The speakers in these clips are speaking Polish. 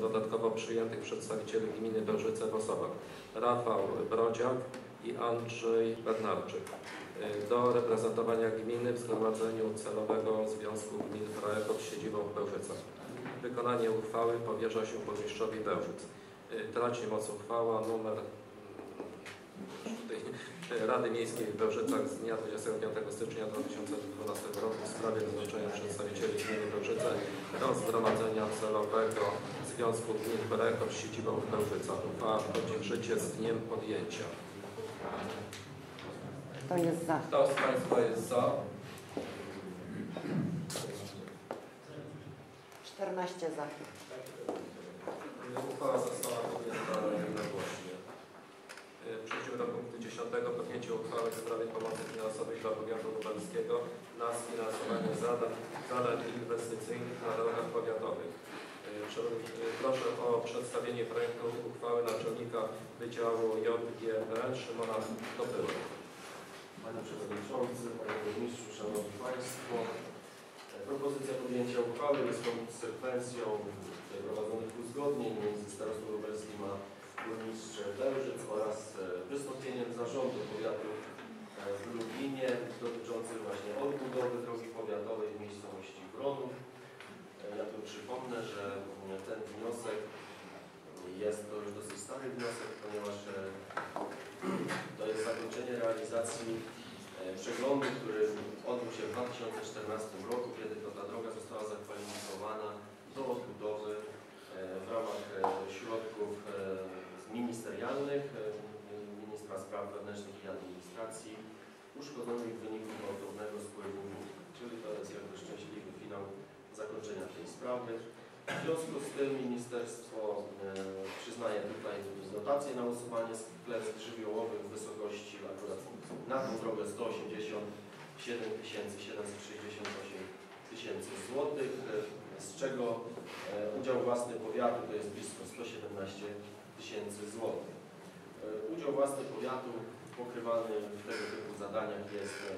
dodatkowo przyjętych przedstawicieli gminy Bełżyce w osobach Rafał Brodziak i Andrzej Bednarczyk y, do reprezentowania gminy w Zgromadzeniu Celowego Związku Gmin Projektów z siedzibą w Bełżycach. Wykonanie uchwały powierza się burmistrzowi Bełżyc. Y, Traci moc uchwała numer y, Rady Miejskiej w Bełżycach z dnia 25 stycznia 2012 roku sprawie wyznaczenia przedstawicieli gminy Bełżyce do Zgromadzenia Celowego Związku Gmin Projektów z siedzibą w Bełżycach. Uchwała wchodzi w życie z dniem podjęcia. Kto jest za? Kto z Państwa jest za? 14 za. Uchwała została podjęta jednogłośnie. Y, Przejdźmy do punktu 10. Podjęcie uchwały w sprawie pomocy finansowej dla powiatu lubelskiego na sfinansowanie zadań, zadań inwestycyjnych na drogach powiatowych. Szanowni, y, Proszę o przedstawienie projektu uchwały naczelnika Wydziału JGB Szymona Kopyły. Panie Przewodniczący, Panie Burmistrzu, Szanowni Państwo. E, Propozycja podjęcia uchwały jest konsekwencją prowadzonych uzgodnień między starostą lubelskim a burmistrzem Bełżyc oraz e, wystąpieniem zarządu powiatu e, w Lublinie dotyczącym właśnie odbudowy drogi powiatowej w miejscowości Wronów. E, Ja tu przypomnę, że ten wniosek jest to już dosyć stary wniosek, ponieważ to jest zakończenie realizacji przeglądu, który odbył się w 2014 roku, kiedy to ta droga została zakwalifikowana do odbudowy w ramach środków Ministra Spraw Wewnętrznych i Administracji uszkodzonych w wyniku gwałtownego spływu. Czyli to jest jakby szczęśliwy finał zakończenia tej sprawy. W związku z tym ministerstwo przyznaje tutaj dotację na usuwanie klęsk żywiołowych w wysokości akurat na tą drogę 187 768 tysięcy złotych, z czego e, udział własny powiatu to jest blisko 117 tysięcy złotych. E, Udział własny powiatu pokrywany w tego typu zadaniach jest e,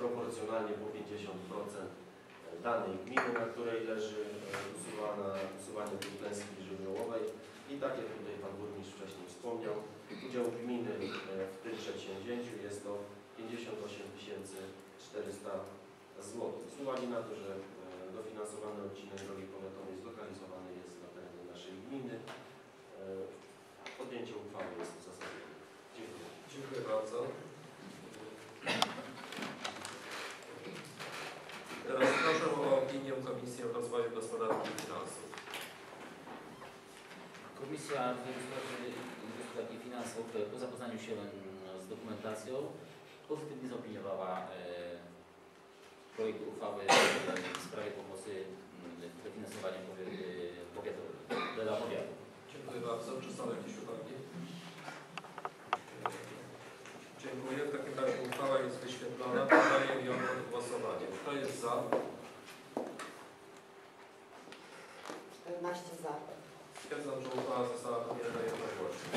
proporcjonalnie po 50% danej gminy, na której leży e, usuwana, usuwanie tej klęski żywiołowej. I tak jak tutaj Pan Burmistrz wcześniej wspomniał, udział gminy e, w tym przedsięwzięciu jest to 58 400 zł. Z uwagi na to, że e, dofinansowany odcinek drogi powiatowej zlokalizowany jest na terenie naszej gminy, e, podjęcie uchwały jest uzasadnione. Dziękuję. Dziękuję bardzo. Teraz proszę o opinię Komisji Rozwoju Gospodarki i Finansów. Komisja Gospodarki Gospodarki i Finansów po zapoznaniu się z dokumentacją pozytywnie zaopiniowała e, projekt uchwały e, w sprawie pomocy w dofinansowaniu powiat- e, powiatowego dla powiatu. Dziękuję bardzo. Czy są jakieś uwagi? Dziękuję. W takim razie uchwała jest wyświetlona. Poddaję ją pod głosowanie. Kto jest za? 14 za. Stwierdzam, że uchwała została podjęta jednogłośnie.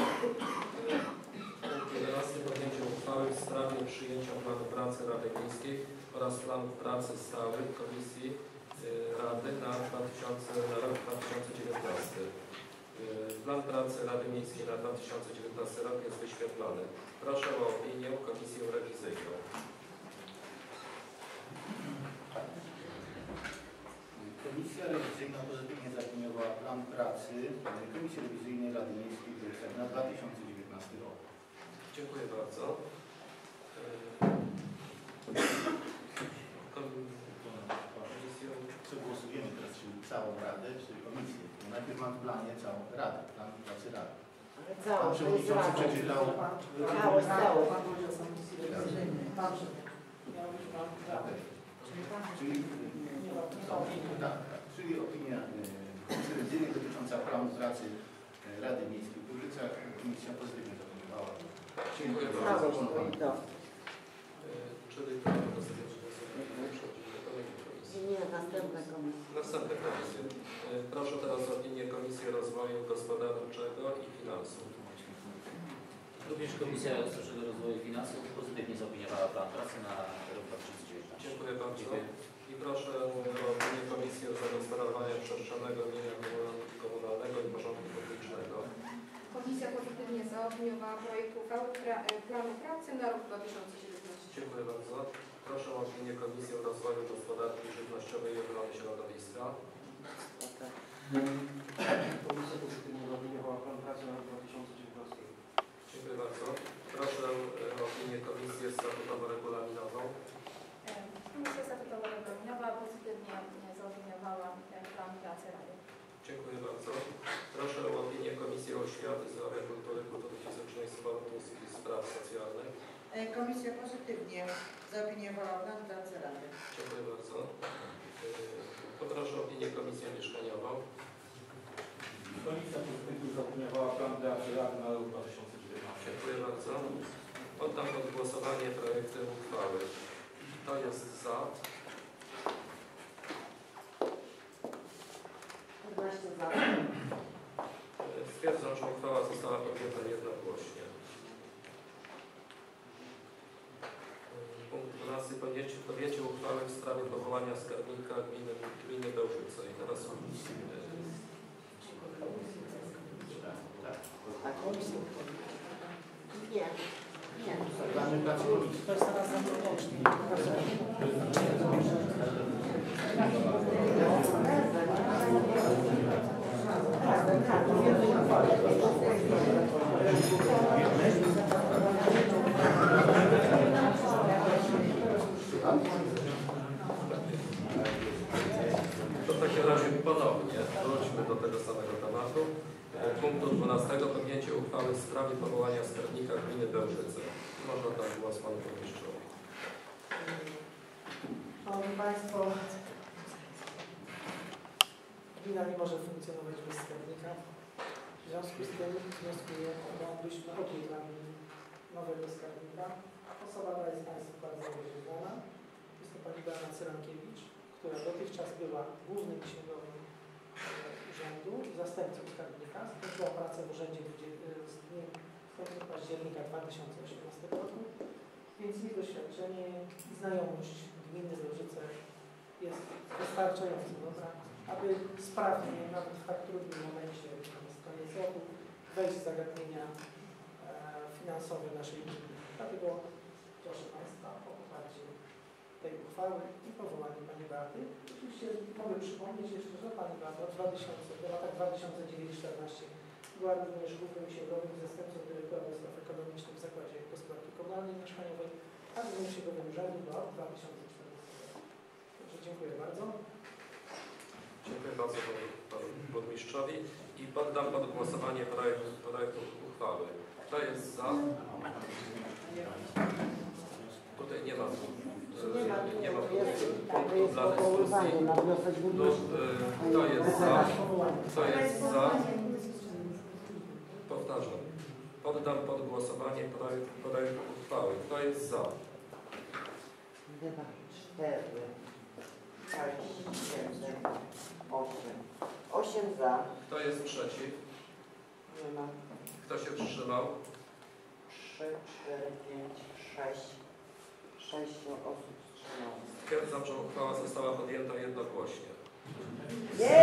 Punkt 11. Podjęcie uchwały w sprawie przyjęcia planu pracy Rady Miejskiej oraz planów pracy stałych Komisji y, Rady na, 2000, na rok 2019. Plan pracy Rady Miejskiej na 2019 rok jest wyświetlony. Proszę o opinię Komisję Rewizyjną. Komisja rewizyjna pozytywnie zaopiniowała plan pracy Komisji Rewizyjnej Rady Miejskiej w na 2019 rok. Dziękuję bardzo. Y, kom- Komisję Co głosujemy teraz, całą Radę, czy najpierw mam w planie całą Radę, plan pracy Rady. Pan Przewodniczący przeczytał. Całość. Okej. Czyli, tak. Czyli opinia e, Komisji Rewizyjnej dotycząca planu pracy e, Rady Miejskiej w Burzycach. Komisja pozytywnie zaopiniowała. Dziękuję bardzo. Finansów. Również Komisja Gospodarczego Rozwoju Finansów pozytywnie zaopiniowała plan pracy na rok 2019. Dziękuję bardzo. Dziękuję. I proszę o opinię Komisji o zagospodarowanie przestrzennego mienia komunalnego i porządku publicznego. Komisja pozytywnie zaopiniowała projekt uchwały pra, e, planu pracy na rok 2017. Dziękuję bardzo. Proszę o opinię Komisji o rozwoju gospodarki żywnościowej i ochrony środowiska. Komisja pozytywnie zaopiniowała plan pracy na rok 2019. Dziękuję bardzo. Proszę e, o opinię Komisję Statutowo-Regulaminową. E, Komisja Statutowo-Regulaminowa pozytywnie e, zaopiniowała plan pracy Rady. Dziękuję bardzo. Proszę o opinię Komisji Oświaty, Zdrowia, Kultury, Kultury Fizycznej, Sportu i Spraw Socjalnych. Komisja pozytywnie zaopiniowała plan pracy Rady. Dziękuję bardzo. Poproszę o opinię Komisję Mieszkaniową. Komisja pozytywnie zaopiniowała plan Rady na rok 2019. Dziękuję bardzo. Poddam pod głosowanie projekty uchwały. Kto jest za? 14 za. Stwierdzam, że uchwała została podjęta jednogłośnie. Punkt 12. Podjęcie, podjęcie uchwały w sprawie powołania skarbnika gminy, Bełżyce. I teraz e, A komisja? Nie. Nie. To jest teraz zamknięcie. To w takim razie ponownie wróćmy do tego samego tematu. Punktu 12. Podjęcie uchwały w sprawie powołania skarbnika gminy Bełżyce. Można dać głos panu burmistrzowi. Szanowni Państwo, gmina nie może funkcjonować bez skarbnika. W związku z tym wnioskuję, abyśmy odwiedli nowego skarbnika. Osoba ta jest Państwu bardzo znana. Jest to Pani Beata Cyrankiewicz, która dotychczas była głównym księgowym e, urzędu zastępcą skarbnika. Skończyła pracę w urzędzie z dniem 5 października 2018 roku, więc jej doświadczenie i znajomość gminy Wieżyce jest wystarczająca, dobra, aby sprawnie, nawet w tak trudnym momencie, jest koniec roku, wejść w zagadnienia e, finansowe naszej gminy. Dlatego proszę Państwa o poparcie tej uchwały i powołanie Pani Beaty. Oczywiście mogę przypomnieć jeszcze, że Pani Beata w 2000, w latach 2009-2014 była również głównym księgowym zastępcą dyrektora do spraw ekonomicznych w Zakładzie Gospodarki Komunalnej i Mieszkaniowej, a głównym księgowym urzędu do 2014 roku. Także dziękuję bardzo. Dziękuję bardzo panu, panu burmistrzowi i poddam pod głosowanie projekt, projektu uchwały. Kto jest za? Tutaj nie ma, Nie ma, tak, punktu jest dla dyskusji. e, Kto jest za? Kto jest za? Powtarzam. Poddam pod głosowanie projekt, projekt uchwały. Kto jest za? Dwa, cztery, sześć, siedem, osiem. Osiem za. Kto jest przeciw? Nie ma. Kto się wstrzymał? Trzy, cztery, pięć, sześć. Sześciu osób wstrzymało. Stwierdzam, że uchwała została podjęta jednogłośnie. Nie,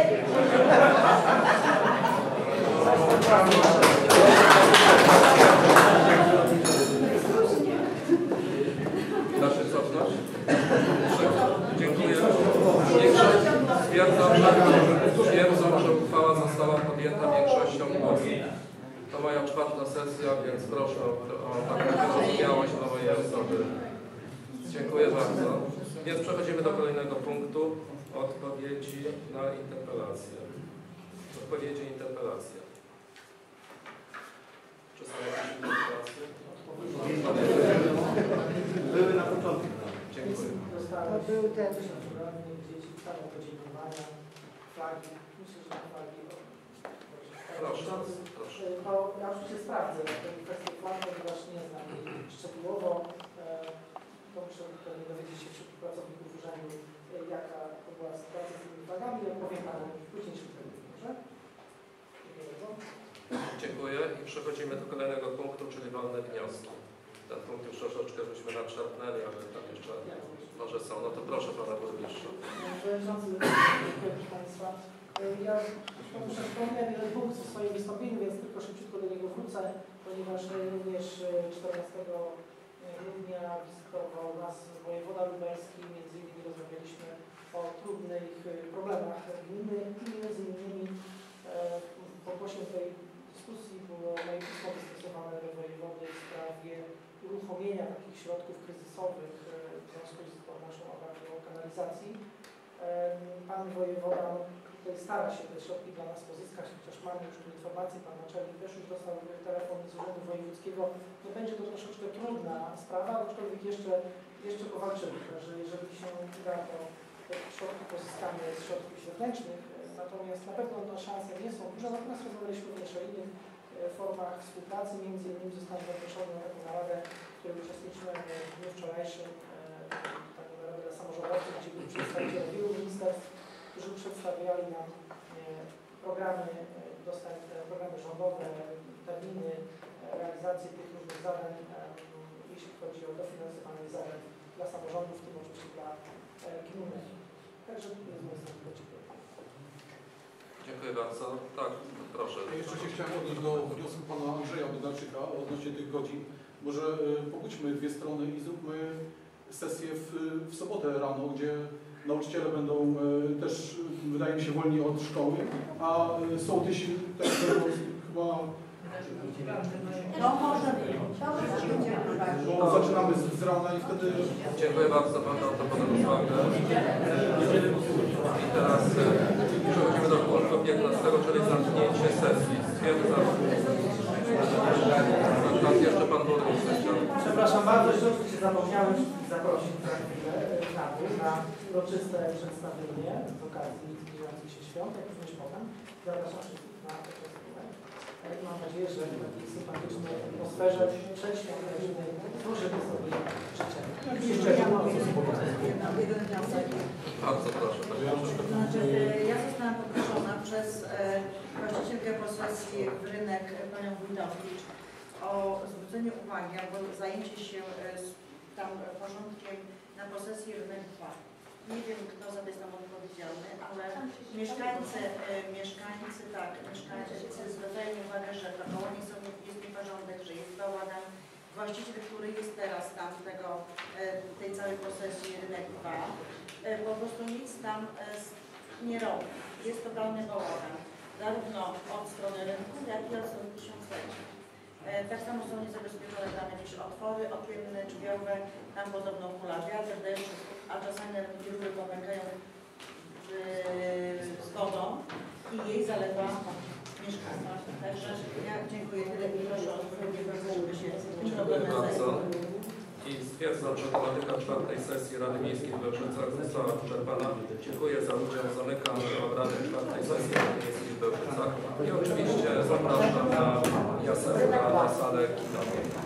się cofnąć? Dziękuję. Większość, stwierdzam, że, stwierdzam, że uchwała została podjęta większością głosów. To moja czwarta sesja, więc proszę o, o taką wyrozumiałość dla mojej osoby. Dziękuję bardzo. Więc przechodzimy do kolejnego punktu. Odpowiedzi na interpelację. Odpowiedzi interpelacje. Czy są jakieś interpelacje? Były na początku. Dziękuję. To był ten- tysiąc dzieci, całe podziękowania, flagi. Myślę, że flagi... Proszę, proszę. e, No, ja oczywiście sprawdzę tę kwestię flag, ponieważ nie znam jej szczegółowo. To muszę pewnie dowiedzieć się wśród pracowników urzędu, e, jaka to była sytuacja z tymi flagami. Ja powiem Panu w późniejszym terminie, dobrze? Dziękuję bardzo. Dziękuję i przechodzimy do kolejnego punktu, czyli wolne wnioski. Ten punkt już troszeczkę żeśmy nadszarpnęli, ale tam jeszcze może są. No to proszę Pana Burmistrza. Przewodniczący, proszę Państwa. E, Ja już wspomniałem jeden punkt w swoim wystąpieniu, więc tylko szybciutko do niego wrócę, ponieważ e, również e, 14 grudnia wizytował nas wojewoda lubelski, między innymi rozmawialiśmy o trudnych e, problemach gminy i między innymi e, pokłosiem tej dyskusji było pismo wystosowane do wojewody w sprawie uruchomienia takich środków kryzysowych e, w związku z naszą awarią kanalizacji. Em, Pan wojewoda tutaj stara się te środki dla nas pozyskać, już tu informację, pan naczelnik też już dostał telefon z Urzędu Wojewódzkiego. No będzie to troszeczkę trudna sprawa, aczkolwiek jeszcze, jeszcze powalczymy, że jeżeli się uda, to środki pozyskamy z środków zewnętrznych, natomiast na pewno no, szanse nie są duże, natomiast rozmawialiśmy również o innych e, formach współpracy, między innymi zostałem zaproszony na naradę, w której uczestniczyłem w dniu wczorajszym, e, taką naradę dla gdzie byli przedstawiciele wielu ministerstw, którzy przedstawiali nam e, programy, e, dostęp, e, programy rządowe, terminy e, realizacji tych różnych zadań, e, jeśli chodzi o dofinansowanie zadań dla samorządów, w tym oczywiście dla gminy. Także z mojej strony dziękuję. Dziękuję bardzo. Tak, proszę. Ja jeszcze się chciałem odnieść do wniosku pana Andrzeja Bodarczyka odnośnie tych godzin. Może pobudźmy dwie strony i zróbmy sesję w, w sobotę rano, gdzie nauczyciele będą e, też, wydaje mi się, wolni od szkoły, a e, sołtysi też będą chyba, No może bo zaczynamy z, z rana i wtedy Dziękuję bardzo panu za panu uwagę. I teraz e, przechodzimy do punktu 15, czyli zamknięcie sesji. Stwierdzam. Tak, jeszcze pan burmistrz chciał. Przepraszam bardzo, się zapomniałem zaprosić za chwilę e, na dół, na uroczyste przedstawienie z okazji zbliżających się świąt, jak również potem. Zapraszam wszystkich na to przedstawienie. E, Mam nadzieję, że w takiej sympatycznej atmosferze przedświątecznej złożymy sobie życzenia. Życzenia. Jeden wniosek. Bardzo proszę. Znaczy, e, ja zostałam poproszona przez właścicielkę posesji w rynek panią Wójtowicz o zwrócenie uwagi albo zajęcie się e, tam e, porządkiem na posesji rynek 2. Nie wiem, kto za to jest tam odpowiedzialny, ale mieszkańcy, e, mieszkańcy, tak, mieszkańcy zwracają uwagę, że dookoła nie są, jest nieporządek, że jest bałagan. Właściciel, który jest teraz tam tego, tej całej posesji rynek 2, e, po prostu nic tam nie robi. Jest totalny bałagan, zarówno od strony rynku, jak i od strony tysiąclecia. E, Tak samo są niezabezpieczone tam jakieś otwory okienne, drzwiowe, tam podobno hula wiatr, deszcz, a czasami nawet rury pomagają z wodą i jej zalewa mieszkania. Także ja dziękuję tyle i proszę o odpowiedź, żeby się Dziękuję problemem bardzo. zająć. I stwierdzam, że tematyka czwartej sesji Rady Miejskiej w Bełżecach została wyczerpana. Dziękuję za udział. Zamykam obrady czwartej sesji Rady Miejskiej w Bełżecach. I oczywiście zapraszam na jasełka na salę kinową.